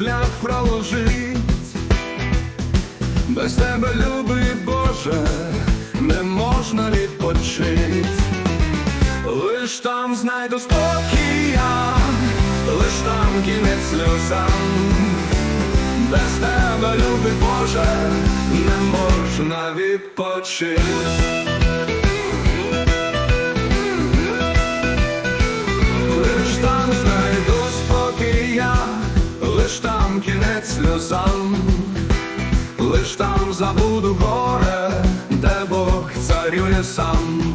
шлях проложить, без тебе, любий Боже, не можна відпочить, лиш там знайду спокій лиш там кінець сльозам, без тебе, любий Боже, не можна відпочить. Кінець сльозам, лиш там забуду горе, де Бог царює сам.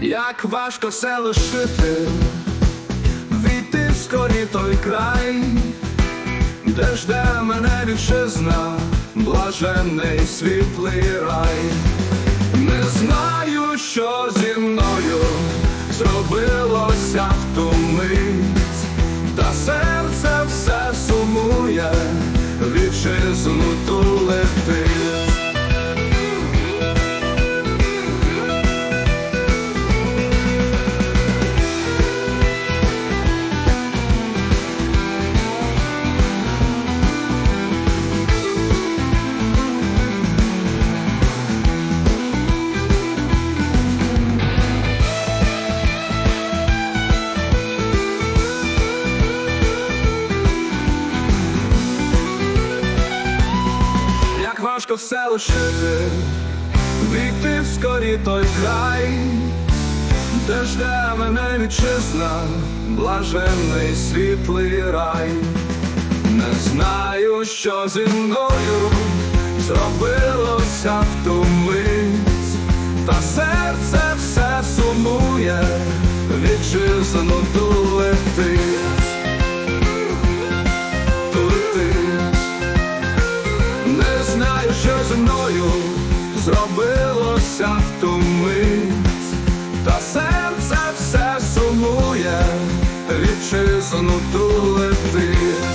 Як важко все лишити, війти скорі той край, де жде мене вітчизна, блаженний світлий рай. Не знаю, що зі мною зробилося в ту важко все лишити, війти в скорі той край, де жде мене вітчизна, блаженний світлий рай. Не знаю, що зі мною зробилося в ту та серце все сумує, вітчизну ту мною зробилося в ту мить, та серце все сумує, вітчизну ту летить.